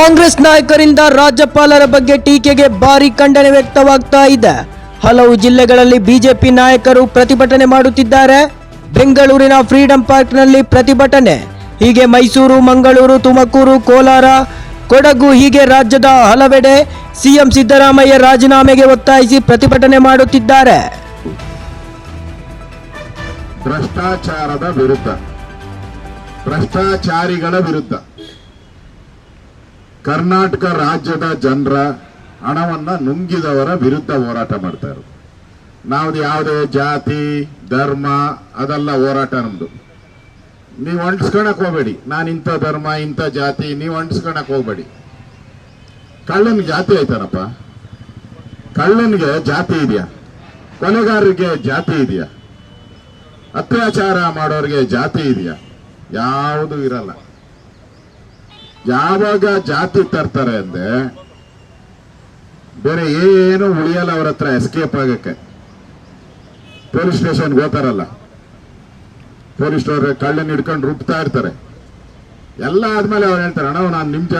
ಕಾಂಗ್ರೆಸ್ ನಾಯಕರಿಂದ ರಾಜ್ಯಪಾಲರ ಬಗ್ಗೆ ಟೀಕೆಗೆ ಭಾರಿ ಖಂಡನೆ ವ್ಯಕ್ತವಾಗ್ತಾ ಇದೆ. ಹಲವು ಜಿಲ್ಲೆಗಳಲ್ಲಿ ಬಿಜೆಪಿ ನಾಯಕರು ಪ್ರತಿಭಟನೆ ಮಾಡುತ್ತಿದ್ದಾರೆ. ಬೆಂಗಳೂರಿನ ಫ್ರೀಡಂ ಪಾರ್ಕ್ನಲ್ಲಿ ಪ್ರತಿಭಟನೆ. ಹೀಗೆ ಮೈಸೂರು, ಮಂಗಳೂರು, ತುಮಕೂರು, ಕೋಲಾರ, ಕೊಡಗು ಹೀಗೆ ರಾಜ್ಯದ ಹಲವೆಡೆ ಸಿಎಂ ಸಿದ್ದರಾಮಯ್ಯ ರಾಜೀನಾಮೆಗೆ ಒತ್ತಾಯಿಸಿ ಪ್ರತಿಭಟನೆ ಮಾಡುತ್ತಿದ್ದಾರೆ. ಭ್ರಷ್ಟಾಚಾರದ ವಿರುದ್ಧ. ಭ್ರಷ್ಟಾಚಾರಿಗಳ ವಿರುದ್ಧ. ಕರ್ನಾಟಕ ರಾಜ್ಯದ ಜನರ ಹಣವನ್ನು ನುಂಗಿದವರ ವಿರುದ್ಧ ಹೋರಾಟ ಮಾಡ್ತಾರೆ ನಾವು ಯಾವುದೇ ಜಾತಿ, ಧರ್ಮ, ಅದೆಲ್ಲ ಹೋರಾಟ ನಮ್ಮದು ನೀವು ಅಂಟಿಸ್ಕೊಳಕ್ ಹೋಗ್ಬೇಡಿ. ನಾನು ಇಂಥ ಧರ್ಮ, ಇಂಥ ಜಾತಿ, ನೀವು ಅಂಟಿಸ್ಕೊಳಕ್ ಹೋಗ್ಬೇಡಿ. ಕಳ್ಳನಿಗೆ ಜಾತಿ ಆಯ್ತಾನಪ್ಪ. ಕಳ್ಳನಿಗೆ ಜಾತಿ ಇದೆಯಾ? ಕೊಲೆಗಾರರಿಗೆ ಜಾತಿ ಇದೆಯಾ? ಅತ್ಯಾಚಾರ ಮಾಡೋರಿಗೆ ಜಾತಿ ಇದೆಯಾ? ಯಾವುದು ಇರಲ್ಲ. ಯಾವಾಗ ಜಾತಿ ತರ್ತಾರೆ ಅಂದ್ರೆ ಬೇರೆ ಏನು ಉಳಿಯಲ್ಲ ಅವ್ರ ಹತ್ರ ಎಸ್ಕೇಪ್ ಆಗಕ್ಕೆ. ಪೊಲೀಸ್ ಸ್ಟೇಷನ್ ಹೋತಾರಲ್ಲ ಪೊಲೀಸ್ ಸ್ಟೋರ್ ಕಳ್ಳನ್ ಹಿಡ್ಕೊಂಡು ರುಬ್ತಾ ಇರ್ತಾರೆ. ಎಲ್ಲ ಆದ್ಮೇಲೆ ಅವ್ರು ಹೇಳ್ತಾರೆ, ಅಣ್ಣ, ನಾನು ನಿಮ್ ಜಾತಿ